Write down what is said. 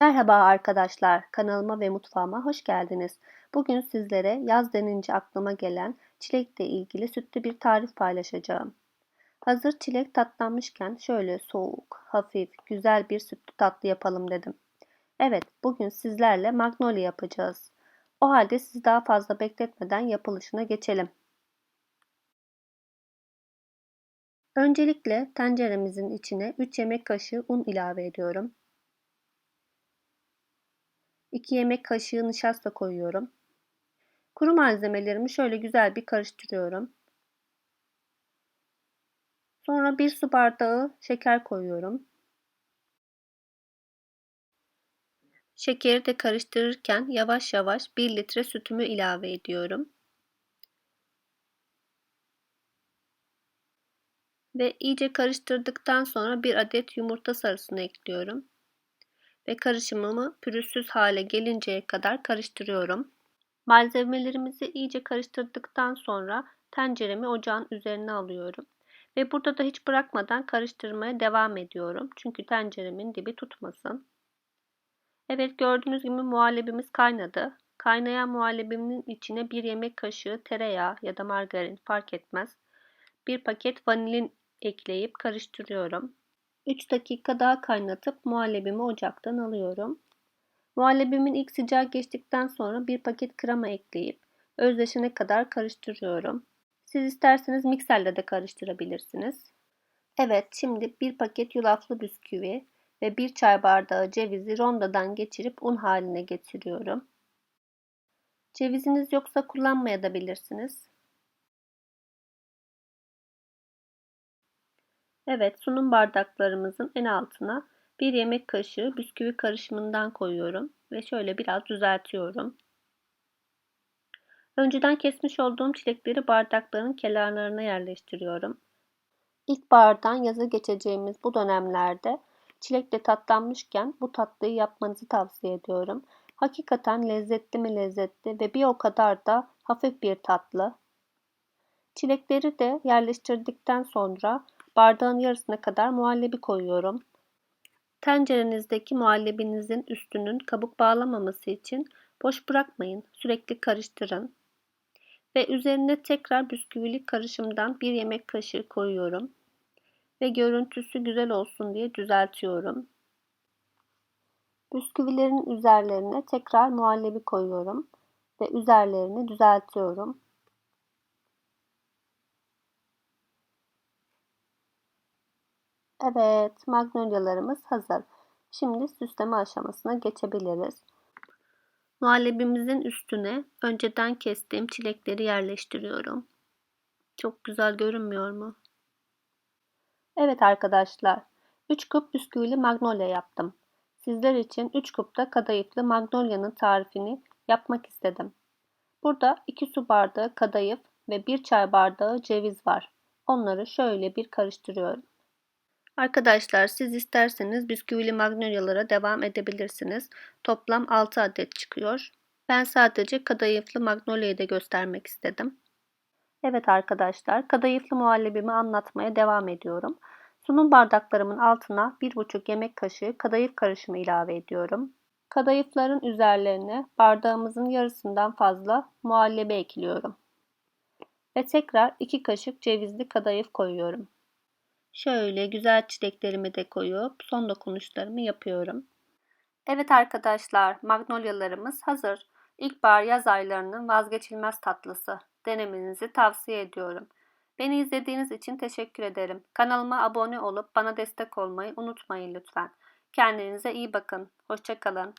Merhaba arkadaşlar, kanalıma ve mutfağıma hoş geldiniz. Bugün sizlere yaz denince aklıma gelen çilekle ilgili sütlü bir tarif paylaşacağım. Hazır çilek tatlanmışken şöyle soğuk, hafif, güzel bir sütlü tatlı yapalım dedim. Evet, bugün sizlerle magnolia yapacağız. O halde sizi daha fazla bekletmeden yapılışına geçelim. Öncelikle tenceremizin içine 3 yemek kaşığı un ilave ediyorum. 2 yemek kaşığı nişasta koyuyorum. Kuru malzemelerimi şöyle güzel bir karıştırıyorum. Sonra 1 su bardağı şeker koyuyorum. Şekeri de karıştırırken yavaş yavaş 1 litre sütümü ilave ediyorum. Ve iyice karıştırdıktan sonra bir adet yumurta sarısını ekliyorum ve karışımımı pürüzsüz hale gelinceye kadar karıştırıyorum. Malzemelerimizi iyice karıştırdıktan sonra tenceremi ocağın üzerine alıyorum. Ve burada da hiç bırakmadan karıştırmaya devam ediyorum. Çünkü tenceremin dibi tutmasın. Evet gördüğünüz gibi muhallebimiz kaynadı. Kaynayan muhallebimin içine bir yemek kaşığı tereyağı ya da margarin fark etmez. Bir paket vanilin ekleyip karıştırıyorum. 3 dakika daha kaynatıp muhallebimi ocaktan alıyorum. Muhallebimin ilk sıcağı geçtikten sonra bir paket krema ekleyip özleşene kadar karıştırıyorum. Siz isterseniz mikserle de karıştırabilirsiniz. Evet şimdi bir paket yulaflı bisküvi ve bir çay bardağı cevizi rondadan geçirip un haline getiriyorum. Ceviziniz yoksa kullanmaya da bilirsiniz. Evet, sunum bardaklarımızın en altına bir yemek kaşığı bisküvi karışımından koyuyorum ve şöyle biraz düzeltiyorum. Önceden kesmiş olduğum çilekleri bardakların kenarlarına yerleştiriyorum. İlkbahardan yaza geçeceğimiz bu dönemlerde çilekle tatlanmışken bu tatlıyı yapmanızı tavsiye ediyorum. Hakikaten lezzetli mi lezzetli ve bir o kadar da hafif bir tatlı. Çilekleri de yerleştirdikten sonra Bardağın yarısına kadar muhallebi koyuyorum. Tencerenizdeki muhallebinizin üstünün kabuk bağlamaması için boş bırakmayın. Sürekli karıştırın. Ve üzerine tekrar bisküvili karışımdan bir yemek kaşığı koyuyorum. Ve görüntüsü güzel olsun diye düzeltiyorum. Bisküvilerin üzerlerine tekrar muhallebi koyuyorum ve üzerlerini düzeltiyorum. Evet, magnolyalarımız hazır. Şimdi süsleme aşamasına geçebiliriz. Muhallebimizin üstüne önceden kestiğim çilekleri yerleştiriyorum. Çok güzel görünmüyor mu? Evet arkadaşlar, 3 kup bisküvili magnolia yaptım. Sizler için 3 kupta kadayıflı magnolia'nın tarifini yapmak istedim. Burada 2 su bardağı kadayıf ve 1 çay bardağı ceviz var. Onları şöyle bir karıştırıyorum. Arkadaşlar siz isterseniz bisküvili magnolyalara devam edebilirsiniz. Toplam 6 adet çıkıyor. Ben sadece kadayıflı magnolia'yı da göstermek istedim. Evet arkadaşlar kadayıflı muhallebimi anlatmaya devam ediyorum. Sunum bardaklarımın altına 1,5 yemek kaşığı kadayıf karışımı ilave ediyorum. Kadayıfların üzerlerine bardağımızın yarısından fazla muhallebi ekliyorum. Ve tekrar 2 kaşık cevizli kadayıf koyuyorum. Şöyle güzel çileklerimi de koyup son dokunuşlarımı yapıyorum. Evet arkadaşlar magnolyalarımız hazır. İlkbahar yaz aylarının vazgeçilmez tatlısı. Denemenizi tavsiye ediyorum. Beni izlediğiniz için teşekkür ederim. Kanalıma abone olup bana destek olmayı unutmayın lütfen. Kendinize iyi bakın. Hoşçakalın.